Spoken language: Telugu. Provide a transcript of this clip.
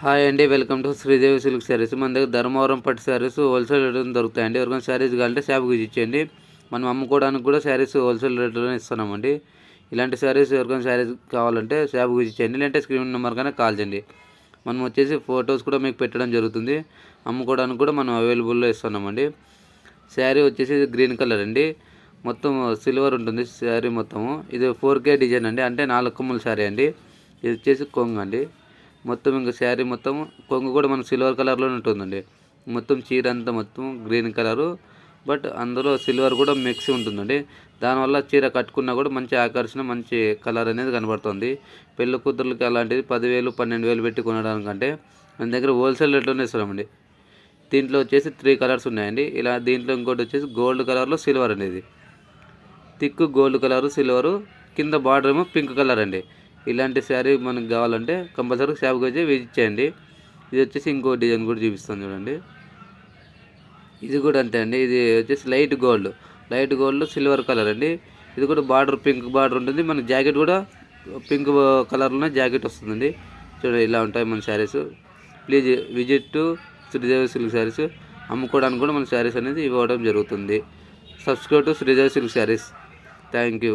హాయ్ అండి welcome to Sridevi silk sarees. మన దగ్గర ధర్మవరం పట్టు శారీస్ హోల్సేల్ రేట్లో దొరుకుతాయండి. ఎవరికైనా శారీస్ కావాలంటే షాప్కి ఇచ్చేయండి మనం అమ్ముకోవడానికి కూడా శారీస్ హోల్సేల్ రేట్లోనే ఇస్తున్నామండి. ఇలాంటి శారీస్ ఎవరికైనా శారీస్ కావాలంటే షాప్కి ఇచ్చేయండి లేదంటే స్క్రీన్ నెంబర్ కానీ కాల్ చేయండి. మనం వచ్చేసి ఫొటోస్ కూడా మీకు పెట్టడం జరుగుతుంది. అమ్ముకోవడానికి కూడా మనం అవైలబుల్లో ఇస్తున్నామండి. శారీ వచ్చేసి గ్రీన్ కలర్ అండి. మొత్తం సిల్వర్ ఉంటుంది శారీ మొత్తము. ఇది ఫోర్ కే డిజైన్ అండి. అంటే నాలుగు కొమ్ముల శారీ అండి. ఇది వచ్చేసి కొంగు అండి. మొత్తం ఇంకా శారీ మొత్తం కొంగు కూడా మన సిల్వర్ కలర్లో ఉంటుందండి. మొత్తం చీర అంతా మొత్తం గ్రీన్ కలరు. బట్ అందులో సిల్వర్ కూడా మిక్స్ ఉంటుందండి. దానివల్ల చీర కట్టుకున్నా కూడా మంచి ఆకర్షణ మంచి కలర్ అనేది కనబడుతుంది. పెళ్ళి కూతుర్లకి అలాంటిది పదివేలు పన్నెండు వేలు పెట్టి కొనడానికంటే మన దగ్గర హోల్సేల్ రేట్లోనే ఇస్తున్నామండి. దీంట్లో వచ్చేసి త్రీ కలర్స్ ఉన్నాయండి. ఇలా దీంట్లో ఇంకోటి వచ్చేసి గోల్డ్ కలర్లో సిల్వర్ అనేది. Thick gold colour silver. కింద బార్డర్ ఏమో పింక్ కలర్ అండి. ఇలాంటి శారీ మనకు కావాలంటే కంపల్సరీ షాప్కి వచ్చి విజిట్ చేయండి. ఇది వచ్చేసి ఇంకో డిజైన్ కూడా చూపిస్తాను చూడండి. ఇది కూడా అంతే అండి. ఇది వచ్చేసి light gold. Light gold silver colour అండి. ఇది కూడా బార్డర్ పింక్ బార్డర్ ఉంటుంది. మన జాకెట్ కూడా పింక్ కలర్లోనే జాకెట్ వస్తుందండి. చూడండి ఇలా ఉంటాయి మన sarees. Please visit to Sridevi silk sarees. అమ్ముకోవడానికి కూడా మన శారీస్ అనేది ఇవ్వడం జరుగుతుంది. Subscribe to Sridevi silk sarees. Thank you.